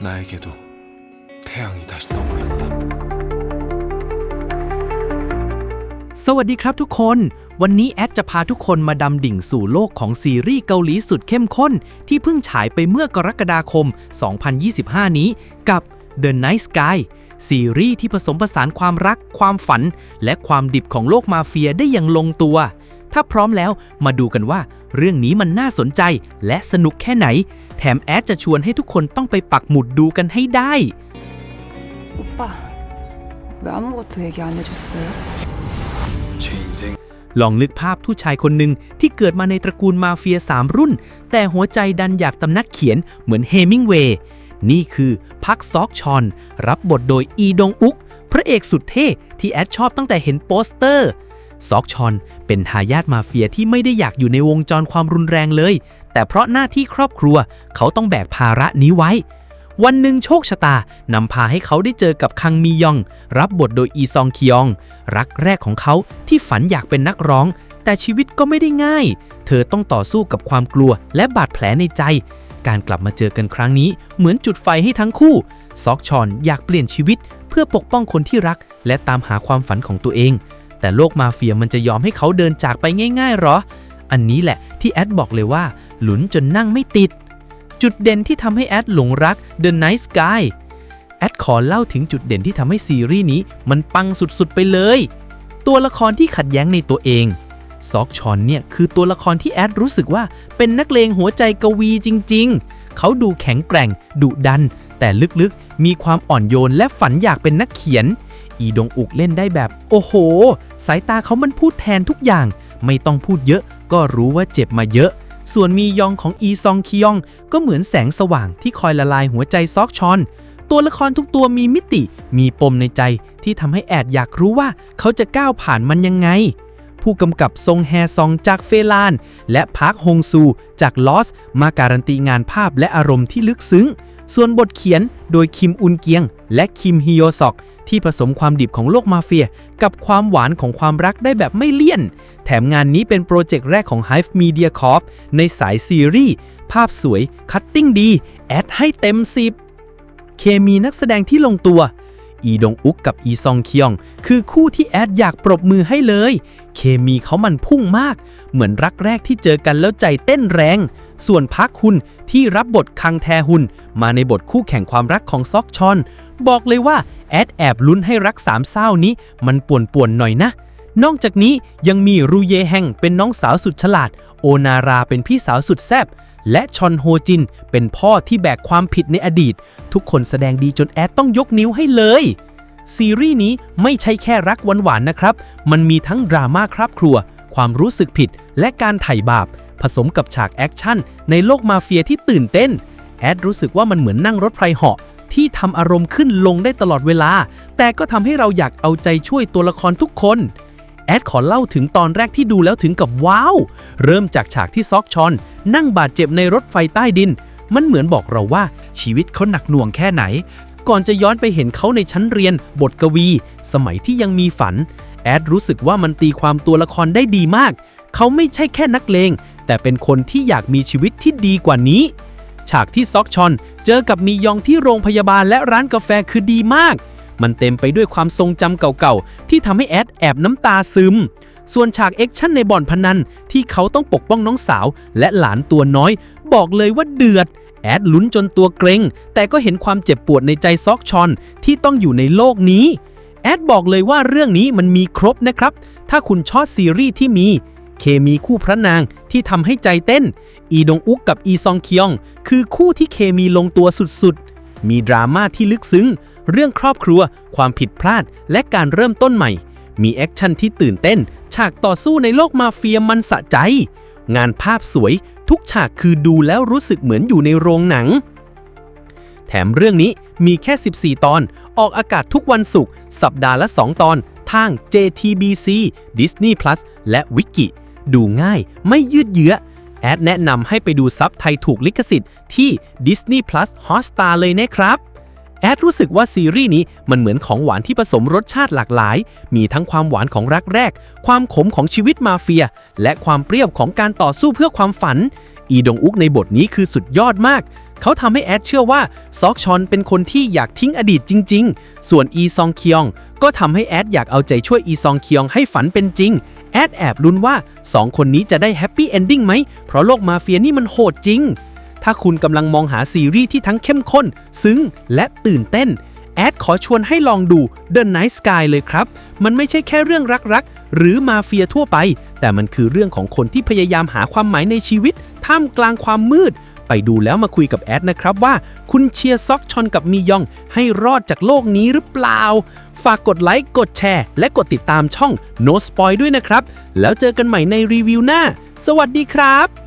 나에게도 태양이 다시 떠올랐다. สวัสดีครับทุกคน วันนี้แอดจะพาทุกคนมาดำดิ่งสู่โลกของซีรีส์เกาหลีสุดเข้มข้น ที่เพิ่งฉายไปเมื่อกรกฎาคม 2025 นี้กับ The Night Sky ซีรีส์ที่ผสมผสานความรัก ความฝัน และความดิบของโลกมาเฟียได้อย่างลงตัว ถ้าพร้อมแล้วมาดูกันว่า เรื่องนี้มันน่าสนใจและสนุกแค่ไหน แถมแอดจะชวนให้ทุกคนต้องไปปักหมุดดูกันให้ได้ 오빠 왜 아무것도 얘기 안 해줬어요? 제 인생 ลองนึกภาพผู้ชายคนหนึ่งที่เกิดมาในตระกูลมาเฟีย 3 รุ่น แต่หัวใจดันอยากตำนักเขียนเหมือนเฮมิงเวย์ นี่คือพักซอกชอน รับบทโดยอีดงอุก พระเอกสุดเท่ที่แอดชอบตั้งแต่เห็นโปสเตอร์ ซอกชอนเป็นทายาทมาเฟียที่ไม่ได้อยากอยู่ในวงจรความรุนแรงเลย แต่เพราะหน้าที่ครอบครัวเขาต้องแบกภาระนี้ไว้ วันหนึ่งโชคชะตานำพาให้เขาได้เจอกับคังมียอง รับบทโดยอีซองคิยอง รักแรกของเขาที่ฝันอยากเป็นนักร้อง แต่ชีวิตก็ไม่ได้ง่าย เธอต้องต่อสู้กับความกลัวและบาดแผลในใจ การกลับมาเจอกันครั้งนี้เหมือนจุดไฟให้ทั้งคู่ ซอกชอนอยากเปลี่ยนชีวิต เพื่อปกป้องคนที่รัก และตามหาความฝันของตัวเอง แต่โลกมาเฟียมันจะยอมให้เขาเดินจากไปง่ายๆหรอ อันนี้แหละที่แอดบอกเลยว่า หลุนจนนั่งไม่ติด จุดเด่นที่ทำให้แอดหลงรัก The Night Sky แอดขอเล่าถึงจุดเด่นที่ทำให้ซีรีส์นี้มันปังสุดๆไปเลย ตัวละครที่ขัดแย้งในตัวเองซอกชอนเนี่ยคือตัวละครที่แอดรู้สึกว่าเป็นนักเลงหัวใจกวีจริง ๆ เขาดูแข็งแกร่ง ดุดัน แต่ลึกๆ มีความอ่อนโยนและฝันอยากเป็นนักเขียน อีดงอุกเล่นได้แบบ โอ้โห สายตาเขามันพูดแทนทุกอย่าง ไม่ต้องพูดเยอะ ก็รู้ว่าเจ็บมาเยอะ ส่วนมียองของอีซองคิยอง ก็เหมือนแสงสว่างที่คอยละลายหัวใจซอกชอน ตัวละครทุกตัวมีมิติ มีปมในใจที่ทำให้แอดอยากรู้ว่าเขาจะก้าวผ่านมันยังไง ผู้กำกับซงแฮซองจากเฟลาน และพาร์คฮงซูจากลอส มาการันตีงานภาพและอารมณ์ที่ลึกซึ้งส่วนบทเขียนโดยคิมอุนเกียง และคิมฮิโยซอก ที่ผสมความดิบของโลกมาเฟีย กับความหวานของความรักได้แบบไม่เลี่ยน แถมงานนี้เป็นโปรเจกต์แรกของ Hive Media Corp ในสายซีรีส์ ภาพสวย คัตติ้งดี แอดให้เต็ม 10 เคมีนักแสดงที่ลงตัว อีดงอุกกับอีซองเคียง คือคู่ที่แอดอยากปรบมือให้เลย เคมีเขามันพุ่งมาก เหมือนรักแรกที่เจอกันแล้วใจเต้นแรง ส่วนพักฮุนที่รับบทคังแทฮุนมาในบทคู่แข่งความรักของซอกชอน บอกเลยว่าแอดแอบลุ้นให้รักสามเศร้านี้ มันป่วนๆหน่อยนะ นอกจากนี้ยังมีรูเยแฮงเป็นน้องสาวสุดฉลาด โอนาราเป็นพี่สาวสุดแซ่บและชอนโฮจินเป็นพ่อที่แบกความผิดในอดีต ทุกคนแสดงดีจนแอดต้องยกนิ้วให้เลย ซีรีส์นี้ไม่ใช่แค่รักหวานๆนะครับ มันมีทั้งดราม่าครอบครัว ความรู้สึกผิด และการไถ่บาป ผสมกับฉากแอคชั่นในโลกมาเฟียที่ตื่นเต้น แอดรู้สึกว่ามันเหมือนนั่งรถไฟเหาะ ที่ทำอารมณ์ขึ้นลงได้ตลอดเวลา แต่ก็ทำให้เราอยากเอาใจช่วยตัวละครทุกคนแอดขอเล่าถึงตอนแรกที่ดูแล้วถึงกับว้าว เริ่มจากฉากที่ซอกชอน นั่งบาดเจ็บในรถไฟใต้ดิน มันเหมือนบอกเราว่าชีวิตเขาหนักหน่วงแค่ไหน ก่อนจะย้อนไปเห็นเขาในชั้นเรียน บทกวี สมัยที่ยังมีฝัน แอดรู้สึกว่ามันตีความตัวละครได้ดีมาก เขาไม่ใช่แค่นักเลง แต่เป็นคนที่อยากมีชีวิตที่ดีกว่านี้ ฉากที่ซอกชอน เจอกับมียองที่โรงพยาบาลและร้านกาแฟคือดีมาก มันเต็มไปด้วยความทรงจำเก่าๆ ที่ทำให้แอดแอบน้ำตาซึม ส่วนฉากแอคชั่นในบ่อนพนันที่เขาต้องปกป้องน้องสาว และหลานตัวน้อย บอกเลยว่าเดือด แอดลุ้นจนตัวเกรง แต่ก็เห็นความเจ็บปวดในใจซอกชอนที่ต้องอยู่ในโลกนี้แอดบอกเลยว่าเรื่องนี้มันมีครบนะครับ ถ้าคุณชอบซีรีส์ที่มี เคมีคู่พระนางที่ทำให้ใจเต้น อีดงอุกกับอีซองเคียง คือคู่ที่เคมีลงตัวสุดๆ มีดราม่าที่ลึกซึ้ง เรื่องครอบครัว ความผิดพลาด และการเริ่มต้นใหม่ มีแอคชั่นที่ตื่นเต้น ฉากต่อสู้ในโลกมาเฟียมันสะใจ งานภาพสวย ทุกฉากคือดูแล้วรู้สึกเหมือนอยู่ในโรงหนัง แถมเรื่องนี้มีแค่ 14 ตอน ออกอากาศทุกวันศุกร์สัปดาห์ละ 2 ตอนทาง JTBC Disney Plus และวิกิ ดูง่าย ไม่ยืดเยื้อ แอดแนะนำให้ไปดูซับไทยถูกลิขสิทธิ์ที่ Disney Plus Hotstar เลยนะครับแอดรู้สึกว่าซีรีส์นี้มันเหมือนของหวานที่ผสมรสชาติหลากหลาย มีทั้งความหวานของรักแรก ความขมของชีวิตมาเฟีย และความเปรี้ยวของการต่อสู้เพื่อความฝัน อีดงอุกในบทนี้คือสุดยอดมาก เขาทำให้แอดเชื่อว่า ซอกชอนเป็นคนที่อยากทิ้งอดีตจริง ๆ ส่วนอีซองเคียง ก็ทำให้แอดอยากเอาใจช่วยอีซองเคียงให้ฝันเป็นจริง แอดแอบลุ้นว่า 2 คนนี้จะได้แฮปปี้เอนดิ้งไหม เพราะโลกมาเฟียนี่มันโหดจริง ถ้าคุณกำลังมองหาซีรีส์ที่ทั้งเข้มข้น ซึ้ง และตื่นเต้น แอดขอชวนให้ลองดู The Night Sky เลยครับ มันไม่ใช่แค่เรื่องรักๆ หรือมาเฟียทั่วไป แต่มันคือเรื่องของคนที่พยายามหาความหมายในชีวิต ท่ามกลางความมืด ไปดูแล้วมาคุยกับแอดนะครับว่า คุณเชียร์ซอกชอนกับมียอง ให้รอดจากโลกนี้หรือเปล่า ฝากกดไลค์กดแชร์ และกดติดตามช่อง No Spoil ด้วยนะครับ แล้วเจอกันใหม่ในรีวิวหน้า สวัสดีครับ